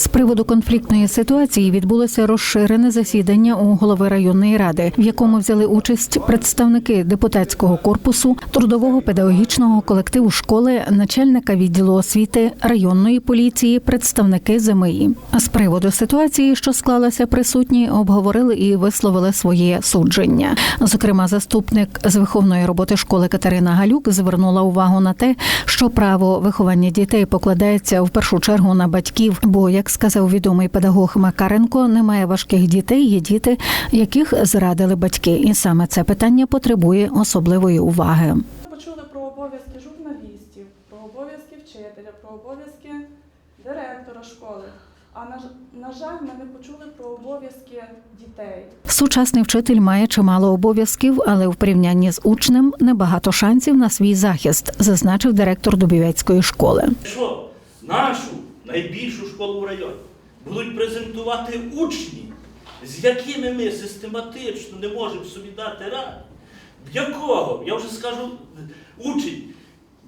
З приводу конфліктної ситуації відбулося розширене засідання у голови районної ради, в якому взяли участь представники депутатського корпусу, трудового педагогічного колективу школи, начальника відділу освіти, районної поліції, представники ЗМІ. З приводу ситуації, що склалася, присутні обговорили і висловили своє судження. Зокрема, заступник з виховної роботи школи Катерина Галюк звернула увагу на те, що право виховання дітей покладається в першу чергу на батьків. Бо, як сказав відомий педагог Макаренко, немає важких дітей, є діти, яких зрадили батьки, і саме це питання потребує особливої уваги. Почули про обов'язки журналістів, про обов'язки вчителя, про обов'язки директора школи. А на, на жаль, ми не почули про обов'язки дітей. Сучасний вчитель має чимало обов'язків, але в порівнянні з учнем небагато шансів на свій захист, зазначив директор Дубівецької школи. Що нашу найбільшу школу в районі будуть презентувати учні, з якими ми систематично не можемо собі дати ради. Якого? Я вже скажу, учень,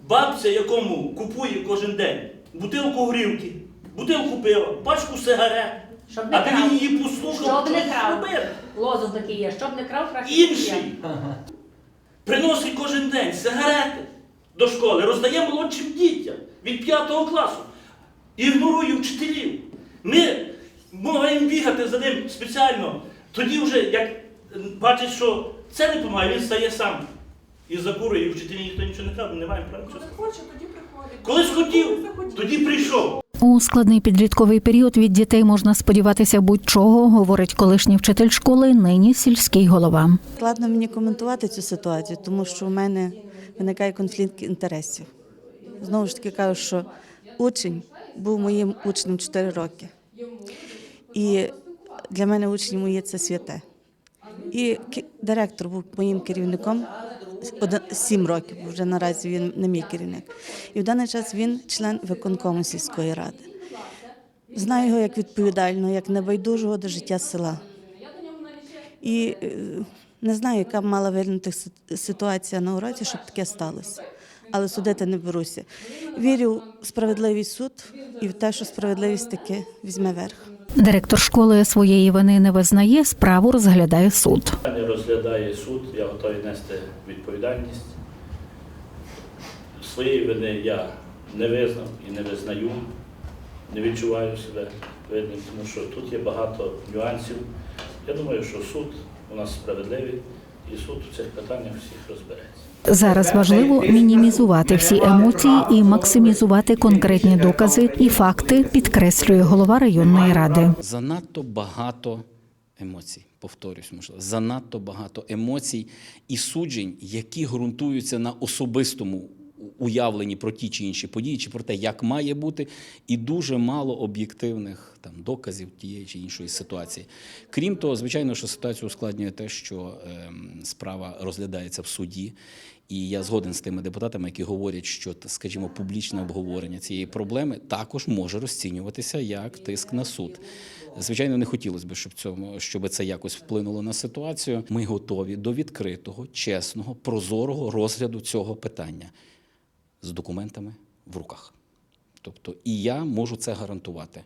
бабця, якому купує кожен день бутилку горілки, бутилку пива, пачку сигарет, Щоб не аби крав. він її послухав, Щоб не крав. Лозунг такий є, щоб не крав, краще Інший приносить кожен день сигарети до школи, роздає молодшим дітям від 5 класу, ігнорує вчителів. Ми маємо бігати за ним спеціально. Тоді вже, як бачить, що це не допомагає, він стає сам. І закурує, і вчителі ніхто нічого не каже, не маємо права Коли хоче, тоді приходить. Колись хотів, Коли тоді прийшов. У складний підлітковий період від дітей можна сподіватися будь-чого, говорить колишній вчитель школи, нині сільський голова. Складно мені коментувати цю ситуацію, тому що у мене виникає конфлікт інтересів. Знову ж таки кажу, що учень був моїм учнем 4 роки. І для мене учні мої це святе. І директор був моїм керівником 7 років, вже наразі він не мій керівник. І в даний час він член виконкому сільської ради. Знаю його як відповідального, як небайдужого до життя села. І е, не знаю, яка б мала виглянути ситуація на уроці, щоб таке сталося. Але судити не беруся. Вірю в справедливий суд і в те, що справедливість таки візьме верх. Директор школи своєї вини не визнає, справу розглядає суд. Не розглядає суд, я готовий нести відповідальність. Своєї вини я не визнав і не визнаю, не відчуваю себе винним, тому що тут є багато нюансів. Я думаю, що суд у нас справедливий і суд у цих питаннях всіх розбереться. Зараз важливо мінімізувати всі емоції і максимізувати конкретні докази і факти, підкреслює голова районної ради. Занадто багато емоцій, повторюсь, можливо, занадто багато емоцій і суджень, які ґрунтуються на особистому уявленні про ті чи інші події, чи про те, як має бути, і дуже мало об'єктивних там доказів тієї чи іншої ситуації. Крім того, звичайно, що ситуацію ускладнює те, що ем, справа розглядається в суді. І я згоден з тими депутатами, які говорять, що скажімо, публічне обговорення цієї проблеми також може розцінюватися як тиск на суд. Звичайно, не хотілося б, щоб цьому щоб це якось вплинуло на ситуацію. Ми готові до відкритого, чесного, прозорого розгляду цього питання з документами в руках. Тобто, і я можу це гарантувати.